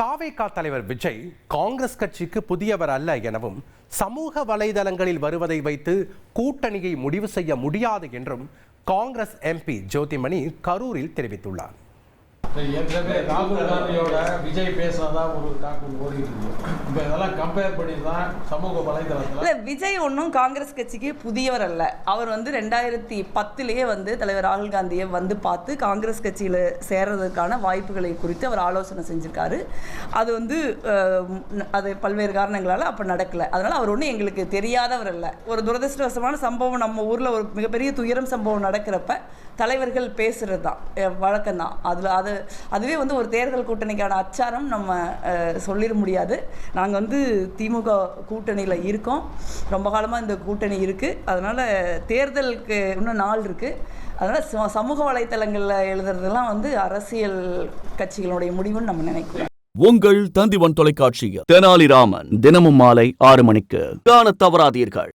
தாவேகா தலைவர் விஜய் காங்கிரஸ் கட்சிக்கு புதியவர் அல்ல எனவும் சமூக வலைதளங்களில் வருவதை வைத்து கூட்டணியை முடிவு செய்ய முடியாது என்றும் காங்கிரஸ் எம்பி ஜோதிமணி கரூரில் தெரிவித்துள்ளார். ஏற்கனவே ராகுல் காந்தியோட விஜய் பேசினதா ஒரு டாக்கு ஓடிட்டு இருக்கு. இப்போ இதெல்லாம் கம்பேர் பண்ணி தான் சமூக வலைதளத்தில் விஜய் ஒன்றும் காங்கிரஸ் கட்சிக்கு புதியவர் அல்ல. அவர் வந்து ரெண்டாயிரத்தி பத்துலேயே வந்து தலைவர் ராகுல் காந்தியை வந்து பார்த்து காங்கிரஸ் கட்சியில் சேர்றதுக்கான வாய்ப்புகளை குறித்து அவர் ஆலோசனை செஞ்சிருக்காரு. அது வந்து அது பல்வேறு காரணங்களால் அப்போ நடக்கல. அதனால அவர் ஒன்றும் எங்களுக்கு தெரியாதவர் அல்ல. ஒரு துரதிருஷ்டவசமான சம்பவம் நம்ம ஊரில் ஒரு மிகப்பெரிய துயரம் சம்பவம் நடக்கிறப்ப தலைவர்கள் பேசுறது தான் வழக்கம் தான் அதில் அது அதுவே வந்து ஒரு தேர்தல் கூட்டணிக்கான அச்சாரம் நம்ம சொல்லிட முடியாது. நாங்கள் வந்து திமுக கூட்டணியில் இருக்கோம். ரொம்ப காலமாக இந்த கூட்டணி இருக்குது அதனால் தேர்தலுக்கு இன்னும் நாள் இருக்குது அதனால் சமூக வலைத்தளங்களில் எழுதுறதெல்லாம் வந்து அரசியல் கட்சிகளுடைய முடிவுன்னு நம்ம நினைக்கிறோம். உங்கள் தந்திவன் தொலைக்காட்சியில் தெனாலிராமன் தினமும் மாலை ஆறு மணிக்கு. காண தவறாதீர்கள்.